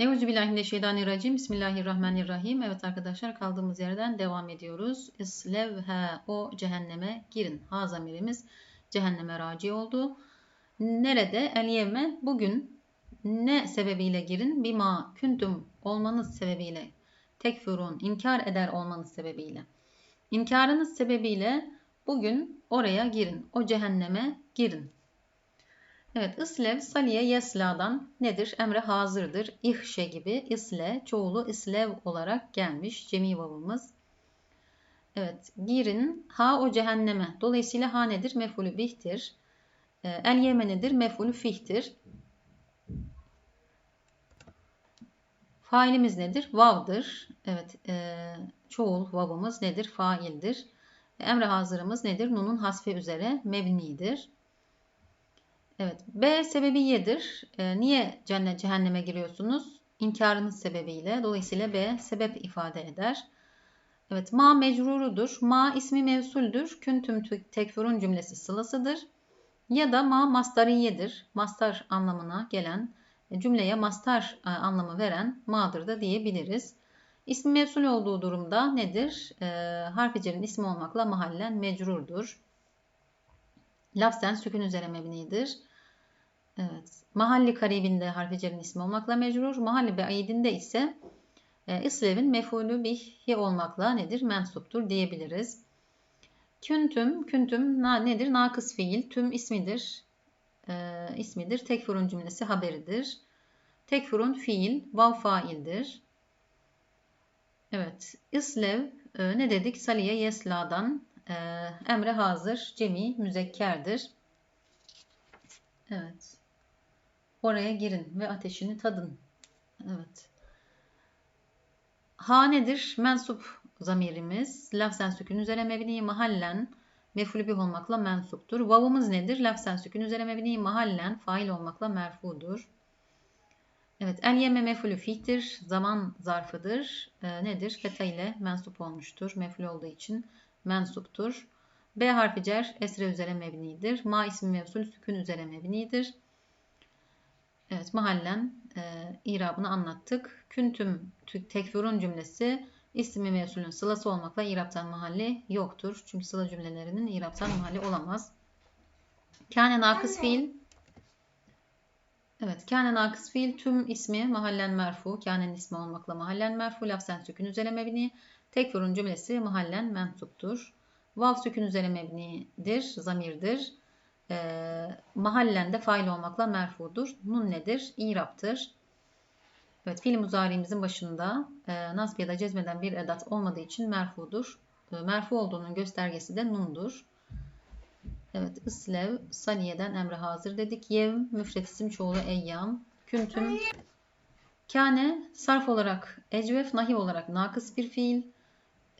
Euzubillahimineşşeytanirracim. Bismillahirrahmanirrahim. Evet arkadaşlar kaldığımız yerden devam ediyoruz. İslevha o cehenneme girin. Ha zamirimiz cehenneme raci oldu. Nerede? El yevme bugün ne sebebiyle girin? Bima küntüm olmanız sebebiyle. Tekfurun inkar eder olmanız sebebiyle. İnkarınız sebebiyle bugün oraya girin. O cehenneme girin. Evet, islev, saliye, yesla'dan nedir? Emre hazırdır. İhşe gibi isle, çoğulu islev olarak gelmiş. Cemi vavımız. Evet, girin, ha o cehenneme. Dolayısıyla ha nedir? Mefulü bihtir. Ee, el yeme nedir? Mefulü fihtir. Failimiz nedir? Vav'dır. Evet, e, çoğul vavımız nedir? Faildir. Emre hazırımız nedir? Nunun hasfe üzere mebnidir. Evet. B sebebiyedir. E, niye cennet cehenneme giriyorsunuz? İnkarınız sebebiyle. Dolayısıyla B sebep ifade eder. Evet. Ma mecrurudur. Ma ismi mevsuldür. Küntüm tekfurun cümlesi sılasıdır. Ya da ma mastariyedir. Mastar anlamına gelen e, cümleye mastar e, anlamı veren ma'dır da diyebiliriz. İsmi mevsul olduğu durumda nedir? E, harfi cerin ismi olmakla mahallen mecrurdur. Lafzen sükun üzere mebnidir. Evet. Mahalli karibinde harfi cerin ismi olmakla mecrur. Mahalli be'idinde ise e, islevin mefulü bihi olmakla nedir? Mensuptur diyebiliriz. Küntüm, küntüm na, nedir? Nakıs fiil. Tüm ismidir. E, ismidir. Tekfurun cümlesi haberidir. Tekfurun fiil, vav faildir. Evet. İslev e, ne dedik? Saliye yesla'dan e, emre hazır, cemi müzekkerdir. Evet. Oraya girin ve ateşini tadın. Evet. Ha nedir? Mensup zamirimiz. Lafzen sükün üzere mebni mahallen mefulü bih olmakla mensuptur. Vavımız nedir? Lafzen sükün üzere mebni mahallen fail olmakla merfudur. Evet, el yeme mefulü fihtir. Zaman zarfıdır. E, nedir? Feta ile mensup olmuştur. Meful olduğu için mensuptur. B harfi cer esre üzere mebnidir. Ma ismi mevsul sükün üzere mebnidir. Evet mahallen e, irabını anlattık. Küntüm tekfurun cümlesi ismi mevsulün sılası olmakla iraptan mahalli yoktur. Çünkü sıla cümlelerinin iraptan mahalli olamaz. Kâne nakıs fiil Evet, kâne nakıs fiil tüm ismi mahallen merfu. Kâne'nin ismi olmakla mahallen merfu. Lafzen sükün üzere mebni. Tekfurun cümlesi mahallen mensuptur. Vav sükün üzere mebnidir, zamirdir e, mahallende fail olmakla merfudur. Nun nedir? İraptır. Evet, fiil muzarimizin başında e, nasb ya da cezmeden bir edat olmadığı için merfudur. E, merfu olduğunun göstergesi de nundur. Evet, ıslev, saniyeden emre hazır dedik. Yev, müfret isim çoğulu eyyam. Küntüm, kâne, sarf olarak ecvef, nahi olarak nakıs bir fiil.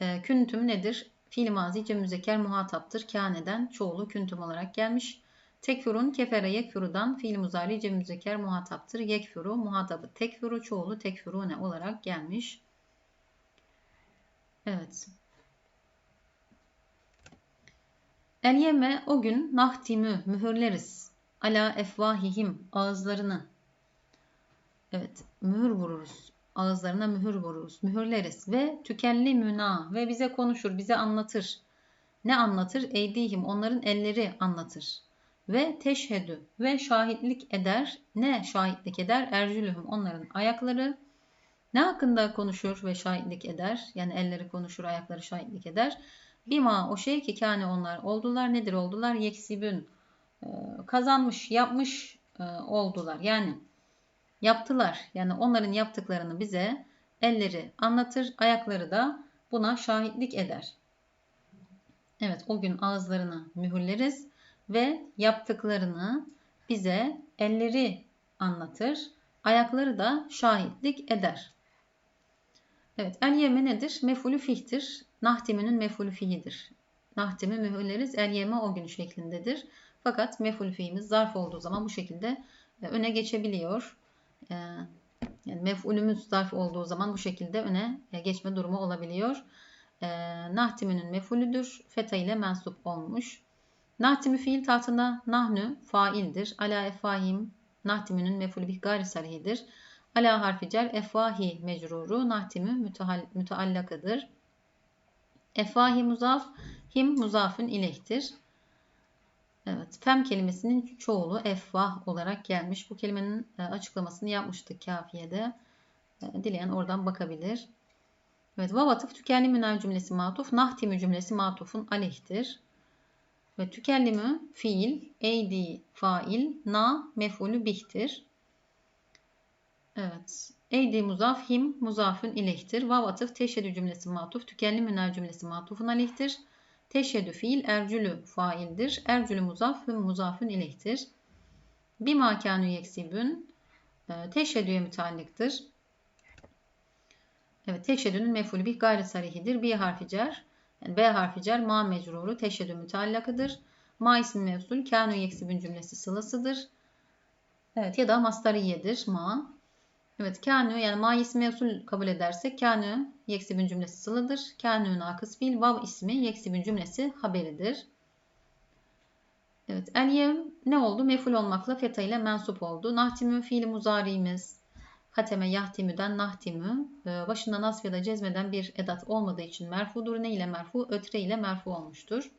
E, küntüm nedir? Fiil mazi cem müzekker muhataptır. Kâneden çoğulu küntüm olarak gelmiş. Tekfurun kefere yekfurudan fiil muzari cem müzekker muhataptır. Yekfuru muhatabı tekfuru çoğulu tekfurune olarak gelmiş. Evet. El yeme o gün nahtimü mühürleriz. Ala efvahihim ağızlarını. Evet mühür vururuz ağızlarına mühür vururuz, mühürleriz ve tükelli müna ve bize konuşur, bize anlatır. Ne anlatır? Eydihim, onların elleri anlatır. Ve teşhedü ve şahitlik eder. Ne şahitlik eder? Ercülühüm, onların ayakları. Ne hakkında konuşur ve şahitlik eder? Yani elleri konuşur, ayakları şahitlik eder. Bima o şey ki kâne onlar oldular. Nedir oldular? Yeksibün. Ee, kazanmış, yapmış e, oldular. Yani yaptılar. Yani onların yaptıklarını bize elleri anlatır, ayakları da buna şahitlik eder. Evet, o gün ağızlarını mühürleriz ve yaptıklarını bize elleri anlatır, ayakları da şahitlik eder. Evet, el yeme nedir? Mefulü fihtir. Nahtiminin mefulü fihidir. Nahtimi mühürleriz, el yeme o gün şeklindedir. Fakat mefulü fihimiz zarf olduğu zaman bu şekilde e, öne geçebiliyor. Ee, yani mef'ulümüz zarf olduğu zaman bu şekilde öne e, geçme durumu olabiliyor. E, nahtiminin mef'ulüdür. Feta ile mensup olmuş. Nahtimi fiil tahtında nahnu faildir. Ala efahim nahtiminin mef'ulü bih gayri sarihidir. Ala harfi cer efvahi mecruru nahtimü müteal, müteallakıdır. Efvahi muzaf him muzafın ilehtir. Evet, fem kelimesinin çoğulu efvah olarak gelmiş. Bu kelimenin e, açıklamasını yapmıştık kafiyede. E, dileyen oradan bakabilir. Evet, vav atıf tükellimü nav cümlesi matuf, nahtimü cümlesi matufun aleyhtir. Ve tükellimü fiil, eydi fail, na mef'ulü bihtir. Evet. Eydi muzaf, him muzafün ileyhtir. Vav atıf teşhedü cümlesi matuf, tükellimü nav cümlesi matufun aleyhtir. Teşhedü fiil, ercülü faildir. Ercülü muzaf, hüm muzafün ileyhtir. Bima kânü yeksibün, e, teşhedüye müteallıktır. Evet, teşhedünün mefulü bir gayri sarihidir. Bir harfi cer, yani B harfi cer, ma mecruru, teşhedü müteallakıdır. Ma ismi mevsul, kânü yeksibün cümlesi sılasıdır. Evet, ya da masteriyedir ma. Evet, kânü yani ma ismi mevsul kabul edersek kânü yeksibün cümlesi sıladır. Kânü nakıs fiil, vav ismi yeksibün cümlesi haberidir. Evet, el ne oldu? Meful olmakla feta ile mensup oldu. Nahtimü fiili muzari'miz Hateme yahtimüden nahtimü e, başında nasf ya da cezmeden bir edat olmadığı için merfudur. Ne ile merfu? Ötre ile merfu olmuştur.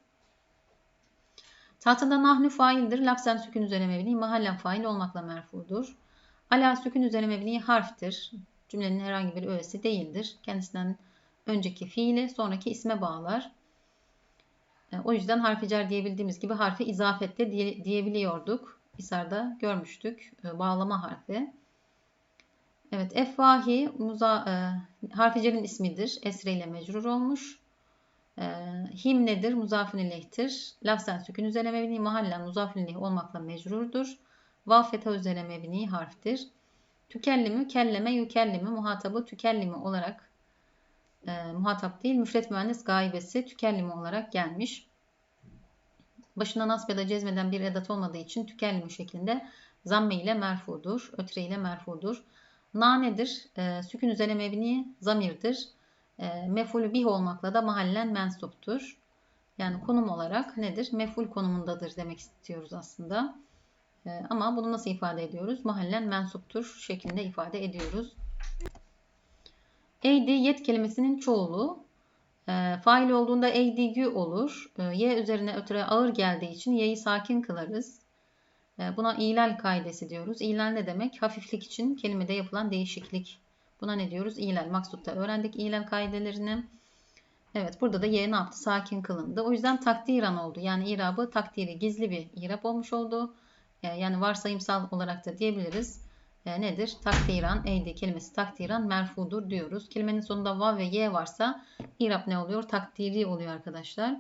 Tahtında nahnu faildir. Lafzen sükün üzerine mebni mahallen fail olmakla merfudur. Ala sükün üzerine mebni harftir. Cümlenin herhangi bir öğesi değildir. Kendisinden önceki fiili sonraki isme bağlar. E, o yüzden harfi cer diyebildiğimiz gibi harfi izafette diye, diyebiliyorduk. İsar'da görmüştük. E, bağlama harfi. Evet, efvahi muza, e, harficerin ismidir. Esre ile mecrur olmuş. E, him nedir? Muzafin ileyhtir. Lafzen sükün üzerine mebni, mahallen muzafin ileyh olmakla mecrurdur. Vav feta üzerine mebni harftir. Tükellimi, kelleme, yükellimi, muhatabı tükellimi olarak e, muhatap değil, müfret mühendis gaibesi tükellimi olarak gelmiş. Başına nasb ya da cezmeden bir edat olmadığı için tükellimi şeklinde zamme ile merfudur, ötre ile merfudur. Na nedir? E, sükün üzerine mebni zamirdir. E, mefulü bih olmakla da mahallen mensuptur. Yani konum olarak nedir? Meful konumundadır demek istiyoruz aslında. E, ama bunu nasıl ifade ediyoruz? Mahallen mensuptur şeklinde ifade ediyoruz. Eydi yet kelimesinin çoğulu. E, fail olduğunda eydigü olur. E, y üzerine ötüre ağır geldiği için y'yi sakin kılarız. Ee, buna ilal kaidesi diyoruz. İlal ne demek? Hafiflik için kelimede yapılan değişiklik. Buna ne diyoruz? İlal. Maksutta öğrendik ilal kaidelerini. Evet burada da y ne yaptı? Sakin kılındı. O yüzden takdiran oldu. Yani irabı takdiri gizli bir irab olmuş oldu. Ee, yani varsayımsal olarak da diyebiliriz. E, nedir? Takdiran, eydi kelimesi takdiran merfudur diyoruz. Kelimenin sonunda vav ve y varsa irab ne oluyor? Takdiri oluyor arkadaşlar.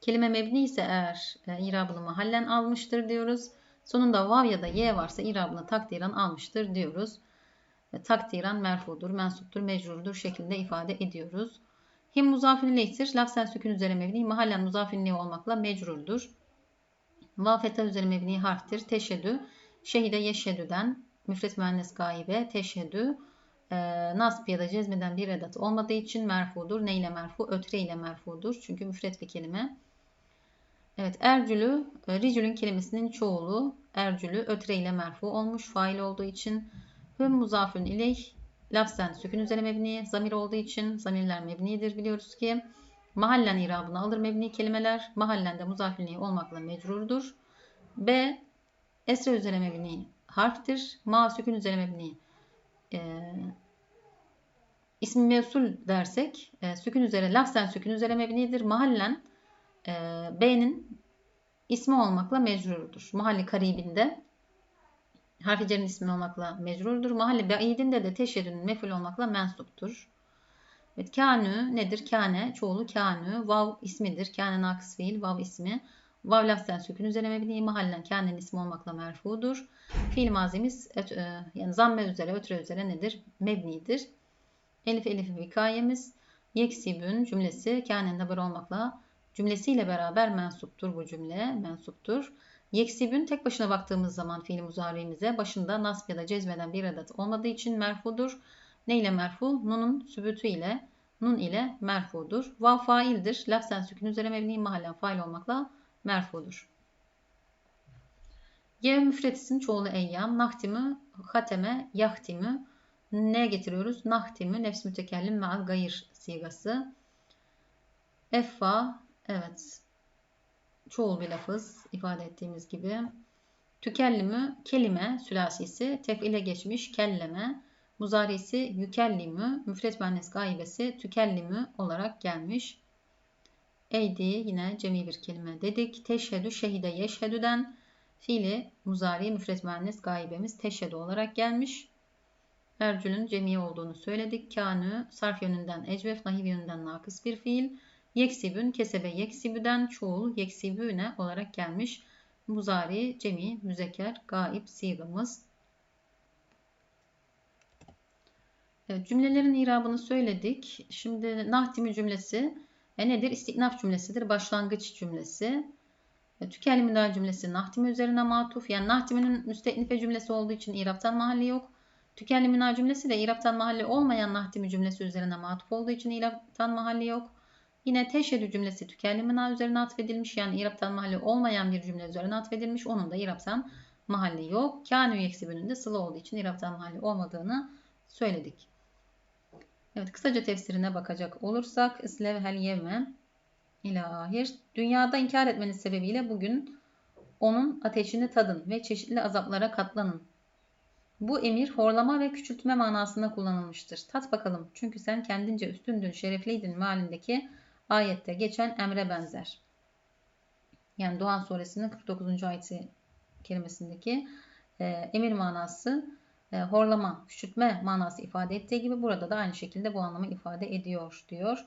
Kelime mebni ise eğer e, irabını mahallen almıştır diyoruz. Sonunda vav ya da ye varsa irabını takdiren almıştır diyoruz. E, takdiren merfudur, mensuptur, mecrurdur şeklinde ifade ediyoruz. Him muzafin ileyhtir. Lafzen sükün üzere mebni, mahallen muzafin olmakla mecrurdur. Vav feta üzere mebni harftir. Teşedü, şehide yeşedüden, müfret müennes gaibe, teşedü, e, nasb ya da cezmeden bir edat olmadığı için merfudur. Ne ile merfu? Ötre ile merfudur. Çünkü müfret bir kelime. Evet ercülü, e, ricülün kelimesinin çoğulu ercülü ötre ile merfu olmuş fail olduğu için hüm muzafün ileyh lafzen sükün üzerine mebni zamir olduğu için zamirler mebnidir biliyoruz ki mahallen irabını alır mebni kelimeler mahallende muzafünliği olmakla mecrurdur. B esre üzerine mebni harftir. Ma sükün üzerine mebni e, ismi mevsul dersek e, sükün üzere lafzen sükün üzere mebnidir. Mahallen e, B'nin ismi olmakla mecrurudur. Mahalli karibinde harficerin ismi olmakla mecrurudur. Mahalli ba'idinde de teşeddünün meful olmakla mensuptur. Evet, kânü nedir? Kâne çoğulu kânü. Vav ismidir. Kâne nakıs fiil. Vav ismi. Vav lafzen sükün üzerine mebni. Mahallen kânenin ismi olmakla merfudur. Fiil mazimiz et, e, yani zamme üzere, ötre üzere nedir? Mebnidir. Elif elif vikayemiz. Yeksibün cümlesi kânenin haber olmakla cümlesiyle beraber mensuptur bu cümle. Mensuptur. Yeksibün tek başına baktığımız zaman fiil muzari'mize başında nasb ya da cezmeden bir adet olmadığı için merfudur. Ne ile merfu? Nun'un sübütü ile nun ile merfudur. Vav faildir. Lafzen sükun üzere mebni mahallen fail olmakla merfudur. Yev müfretisin çoğulu eyyam, nahtimü, hateme, yahtimü, ne getiriyoruz? Nahtimü nefs mütekellim me'al gayr sigası. Effa evet çoğul bir lafız ifade ettiğimiz gibi. Tükellimü kelime sülasisi tef'ile geçmiş kelleme muzarisi yükellimü müfret müennes gaibesi tükellimü olarak gelmiş. Eydi yine cemi bir kelime dedik. Teşhedü şehide yeşhedüden fiili muzari müfret müennes gaibemiz teşhedü olarak gelmiş. Ercül'ün cemi olduğunu söyledik. Kânü sarf yönünden ecvef, nahiv yönünden nakıs bir fiil. Yeksibün kesebe yeksibüden çoğul yeksibüne olarak gelmiş. Muzari, cemi, müzeker, gaib sigamız. Evet, cümlelerin irabını söyledik. Şimdi nahtimi cümlesi e nedir? İstiknaf cümlesidir. Başlangıç cümlesi. E, tükelli müdahale cümlesi nahtimi üzerine matuf. Yani nahtiminin müsteknife cümlesi olduğu için iraptan mahalli yok. Tükenli müna cümlesi de iraptan mahalli olmayan nahtimi cümlesi üzerine matuf olduğu için iraptan mahalli yok. Yine teşhedü cümlesi tükenli müna üzerine atfedilmiş. Yani iraptan mahalli olmayan bir cümle üzerine atfedilmiş. Onun da iraptan mahalli yok. Kânü yeksibünün de sıla olduğu için iraptan mahalli olmadığını söyledik. Evet kısaca tefsirine bakacak olursak İslevhel yevme ilahir. Dünyada inkar etmeniz sebebiyle bugün onun ateşini tadın ve çeşitli azaplara katlanın. Bu emir horlama ve küçültme manasında kullanılmıştır. Tat bakalım çünkü sen kendince üstündün, şerefliydin mealindeki ayette geçen emre benzer. Yani Doğan suresinin 49. ayeti kelimesindeki e, emir manası e, horlama, küçültme manası ifade ettiği gibi burada da aynı şekilde bu anlamı ifade ediyor diyor.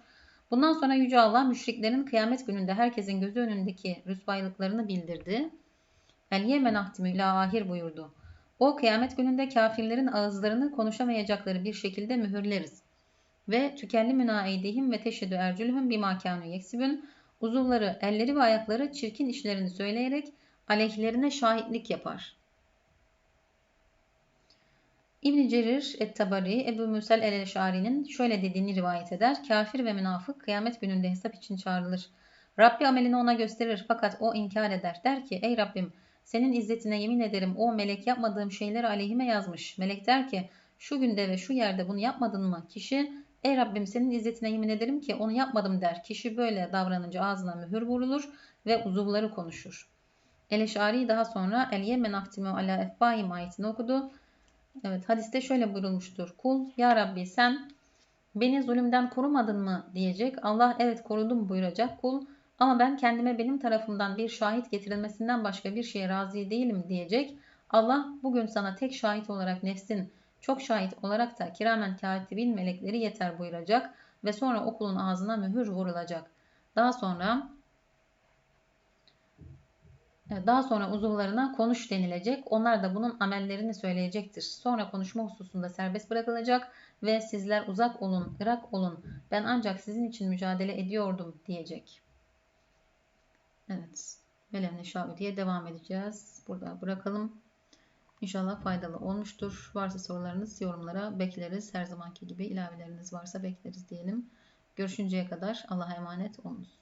Bundan sonra Yüce Allah müşriklerin kıyamet gününde herkesin gözü önündeki rüsvaylıklarını bildirdi. El yemen ahtimü ahir buyurdu. O kıyamet gününde kafirlerin ağızlarını konuşamayacakları bir şekilde mühürleriz. Ve tükelli münaeydihim ve teşhedü ercülhüm bima kânü yeksibün uzuvları, elleri ve ayakları çirkin işlerini söyleyerek aleyhlerine şahitlik yapar. İbn Cerir et-Tabari Ebu Musel el-Eşari'nin şöyle dediğini rivayet eder. Kafir ve münafık kıyamet gününde hesap için çağrılır. Rabbi amelini ona gösterir fakat o inkar eder. Der ki ey Rabbim senin izzetine yemin ederim o melek yapmadığım şeyleri aleyhime yazmış. Melek der ki şu günde ve şu yerde bunu yapmadın mı? Kişi ey Rabbim senin izzetine yemin ederim ki onu yapmadım der. Kişi böyle davranınca ağzına mühür vurulur ve uzuvları konuşur. El-Eşari daha sonra El yemen ahtimu ala efbahim ayetini okudu. Evet hadiste şöyle buyurulmuştur. Kul ya Rabbi sen beni zulümden korumadın mı diyecek. Allah evet korudum buyuracak. Kul ama ben kendime benim tarafımdan bir şahit getirilmesinden başka bir şeye razı değilim diyecek. Allah bugün sana tek şahit olarak nefsin, çok şahit olarak da kiramen katibin melekleri yeter buyuracak ve sonra okulun ağzına mühür vurulacak. Daha sonra daha sonra uzuvlarına konuş denilecek. Onlar da bunun amellerini söyleyecektir. Sonra konuşma hususunda serbest bırakılacak ve sizler uzak olun, ırak olun. Ben ancak sizin için mücadele ediyordum diyecek. Evet. Velem neşâ'u diye devam edeceğiz. Burada bırakalım. İnşallah faydalı olmuştur. Varsa sorularınız yorumlara bekleriz. Her zamanki gibi ilaveleriniz varsa bekleriz diyelim. Görüşünceye kadar Allah'a emanet olunuz.